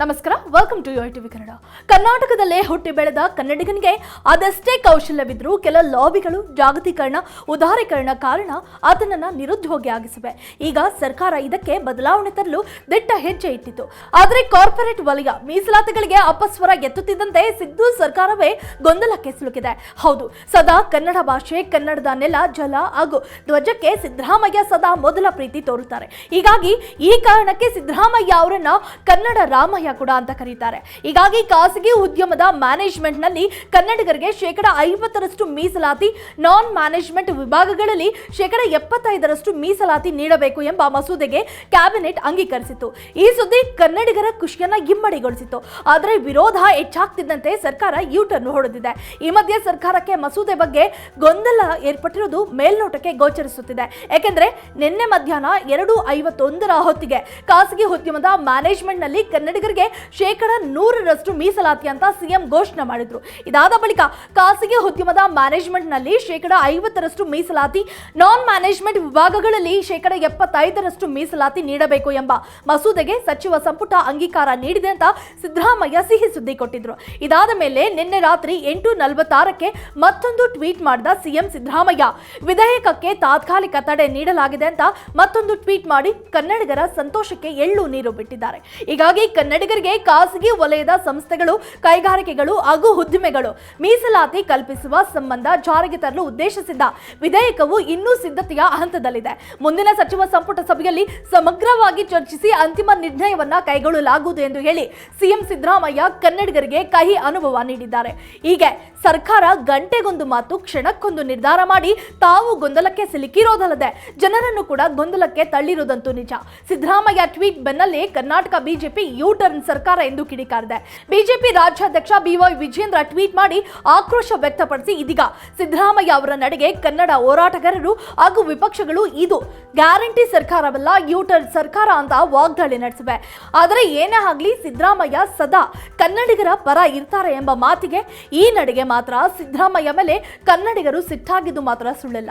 ನಮಸ್ಕಾರ welcome to Yoyo TV Kannada ಕರ್ನಾಟಕದಲ್ಲೇ ಹುಟ್ಟಿ ಬೆಳೆದ ಕನ್ನಡಿಗನಿಗೆ ಅದಷ್ಟೇ ಕೌಶಲ್ಯವಿದ್ದರೂ ಕೆಲ ಲಾಬಿಗಳು ಜಾಗತೀಕರಣ, ಉದಾರೀಕರಣ ಕಾರಣ ಅದನ್ನ ನಿರುದ್ಯೋಗಿ ಆಗಿಸಿವೆ. ಈಗ ಸರ್ಕಾರ ಇದಕ್ಕೆ ಬದಲಾವಣೆ ತರಲು ದಿಟ್ಟ ಹೆಜ್ಜೆ ಇಟ್ಟಿತು ಆದರೆ ಕಾರ್ಪೊರೇಟ್ ವಲಯ ಮೀಸಲಾತಿಗಳಿಗೆ ಅಪಸ್ವರ ಎತ್ತುತ್ತಿದ್ದಂತೆ ಸಿದ್ದು ಸರ್ಕಾರವೇ ಗೊಂದಲಕ್ಕೆ ಸಿಲುಕಿದೆ. ಹೌದು, ಸದಾ ಕನ್ನಡ ಭಾಷೆ, ಕನ್ನಡದ ನೆಲ, ಜಲ ಹಾಗೂ ಧ್ವಜಕ್ಕೆ ಸಿದ್ದರಾಮಯ್ಯ ಸದಾ ಮೊದಲ ಪ್ರೀತಿ ತೋರುತ್ತಾರೆ. ಹೀಗಾಗಿ ಈ ಕಾರಣಕ್ಕೆ ಸಿದ್ದರಾಮಯ್ಯ ಅವರನ್ನ ಕನ್ನಡ ರಾಮಯ್ಯ ಕೂಡ ಅಂತ ಕರೀತಾರೆ. ಹೀಗಾಗಿ ಖಾಸಗಿ ಉದ್ಯಮದ ಮ್ಯಾನೇಜ್ಮೆಂಟ್ನಲ್ಲಿ ಕನ್ನಡಿಗರಿಗೆ ಶೇಕಡ ಐವತ್ತರಷ್ಟು ಮೀಸಲಾತಿ ನಾನ್ ಮ್ಯಾನೇಜ್ಮೆಂಟ್ ವಿಭಾಗಗಳಲ್ಲಿ ಶೇಕಡ ಎಪ್ಪತ್ತೈದರಷ್ಟು ಮೀಸಲಾತಿ ನೀಡಬೇಕು ಎಂಬ ಮಸೂದೆಗೆ ಕ್ಯಾಬಿನೆಟ್ ಅಂಗೀಕರಿಸಿತು ಈ ಸುದ್ದಿ ಕನ್ನಡಿಗರ ಖುಷಿಯನ್ನ ಇಮ್ಮಡಿಗೊಳಿಸಿತು ಆದರೆ ವಿರೋಧ ಹೆಚ್ಚಾಗ್ತಿದ್ದಂತೆ ಸರ್ಕಾರ ಯೂಟರ್ನ್ ಹೊಡೆದಿದೆ. ಈ ಮಧ್ಯೆ ಸರ್ಕಾರಕ್ಕೆ ಮಸೂದೆ ಬಗ್ಗೆ ಗೊಂದಲ ಏರ್ಪಟ್ಟಿರುವುದು ಮೇಲ್ನೋಟಕ್ಕೆ ಗೋಚರಿಸುತ್ತಿದೆ. ಯಾಕೆಂದ್ರೆ ನಿನ್ನೆ ಮಧ್ಯಾಹ್ನ ಎರಡು ಐವತ್ತೊಂದರ ಹೊತ್ತಿಗೆ ಖಾಸಗಿ ಉದ್ಯಮದ ಮ್ಯಾನೇಜ್ಮೆಂಟ್ನಲ್ಲಿ ಶೇಕಡ ನೂರರಷ್ಟು ಮೀಸಲಾತಿ ಅಂತ ಸಿಎಂ ಘೋಷಣೆ ಮಾಡಿದ್ರು. ಇದಾದ ಬಳಿಕ ಖಾಸಗಿ ಉದ್ಯಮದ ಮ್ಯಾನೇಜ್ಮೆಂಟ್ನಲ್ಲಿ ಶೇಕಡ ಐವತ್ತರಷ್ಟು ಮೀಸಲಾತಿ ನಾನ್ ಮ್ಯಾನೇಜ್ಮೆಂಟ್ ವಿಭಾಗಗಳಲ್ಲಿ ಶೇಕಡ ಎಪ್ಪತ್ತೈದರಷ್ಟು ಮೀಸಲಾತಿ ನೀಡಬೇಕು ಎಂಬ ಮಸೂದೆಗೆ ಸಚಿವ ಸಂಪುಟ ಅಂಗೀಕಾರ ನೀಡಿದೆ ಅಂತ ಸಿದ್ದರಾಮಯ್ಯ ಸಿಹಿ ಸುದ್ದಿ ಕೊಟ್ಟಿದ್ರು. ಇದಾದ ಮೇಲೆ ನಿನ್ನೆ ರಾತ್ರಿ ಎಂಟು ನಲವತ್ತಾರಕ್ಕೆ ಮತ್ತೊಂದು ಟ್ವೀಟ್ ಮಾಡಿದ ಸಿಎಂ ಸಿದ್ದರಾಮಯ್ಯ, ವಿಧೇಯಕಕ್ಕೆ ತಾತ್ಕಾಲಿಕ ತಡೆ ನೀಡಲಾಗಿದೆ ಅಂತ ಮತ್ತೊಂದು ಟ್ವೀಟ್ ಮಾಡಿ ಕನ್ನಡಿಗರ ಸಂತೋಷಕ್ಕೆ ಎಳ್ಳು ನೀರು ಬಿಟ್ಟಿದ್ದಾರೆ. ಹೀಗಾಗಿ ಕನ್ನಡಿಗರಿಗೆ ಖಾಸಗಿ ವಲಯದ ಸಂಸ್ಥೆಗಳು, ಕೈಗಾರಿಕೆಗಳು ಹಾಗೂ ಉದ್ದಿಮೆಗಳು ಮೀಸಲಾತಿ ಕಲ್ಪಿಸುವ ಸಂಬಂಧ ಜಾರಿಗೆ ತರಲು ಉದ್ದೇಶಿಸಿದ್ದ ವಿಧೇಯಕವು ಇನ್ನೂ ಸಿದ್ಧತೆಯ ಹಂತದಲ್ಲಿದೆ. ಮುಂದಿನ ಸಚಿವ ಸಂಪುಟ ಸಭೆಯಲ್ಲಿ ಸಮಗ್ರವಾಗಿ ಚರ್ಚಿಸಿ ಅಂತಿಮ ನಿರ್ಣಯವನ್ನ ಕೈಗೊಳ್ಳಲಾಗುವುದು ಎಂದು ಹೇಳಿ ಸಿಎಂ ಸಿದ್ದರಾಮಯ್ಯ ಕನ್ನಡಿಗರಿಗೆ ಕಹಿ ಅನುಭವ ನೀಡಿದ್ದಾರೆ. ಹೀಗೆ ಸರ್ಕಾರ ಗಂಟೆಗೊಂದು ಮಾತು ಕ್ಷಣಕ್ಕೊಂದು ನಿರ್ಧಾರ ಮಾಡಿ ತಾವು ಗೊಂದಲಕ್ಕೆ ಸಿಲುಕಿರೋದಲ್ಲದೆ ಜನರನ್ನು ಕೂಡ ಗೊಂದಲಕ್ಕೆ ತಳ್ಳಿರುವುದಂತೂ ನಿಜ. ಸಿದ್ದರಾಮಯ್ಯ ಟ್ವೀಟ್ ಬೆನ್ನಲ್ಲೇ ಕರ್ನಾಟಕ ಬಿಜೆಪಿ ಯೂ ಟರ್ನ್ ಸರ್ಕಾರ ಎಂದು ಕಿಡಿಕಾರಿದೆ. ಬಿಜೆಪಿ ರಾಜ್ಯಾಧ್ಯಕ್ಷ ಬಿವೈ ವಿಜೇಂದ್ರ ಟ್ವೀಟ್ ಮಾಡಿ ಆಕ್ರೋಶ ವ್ಯಕ್ತಪಡಿಸಿ ಇದೀಗ ಸಿದ್ದರಾಮಯ್ಯ ಅವರ ನಡೆಗೆ ಕನ್ನಡ ಹೋರಾಟಗಾರರು ಹಾಗೂ ವಿಪಕ್ಷಗಳು ಇದು ಗ್ಯಾರಂಟಿ ಸರ್ಕಾರವಲ್ಲ ಯೂಟರ್ ಸರ್ಕಾರ ಅಂತ ವಾಗ್ದಾಳಿ ನಡೆಸಿವೆ. ಆದರೆ ಏನೇ ಆಗಲಿ ಸಿದ್ದರಾಮಯ್ಯ ಸದಾ ಕನ್ನಡಿಗರ ಪರ ಇರ್ತಾರೆ ಎಂಬ ಮಾತಿಗೆ ಈ ನಡೆಗೆ ಮಾತ್ರ ಸಿದ್ದರಾಮಯ್ಯ ಮೇಲೆ ಕನ್ನಡಿಗರು ಸಿಟ್ಟಾಗಿದ್ದು ಮಾತ್ರ ಸುಳ್ಳಿಲ್ಲ.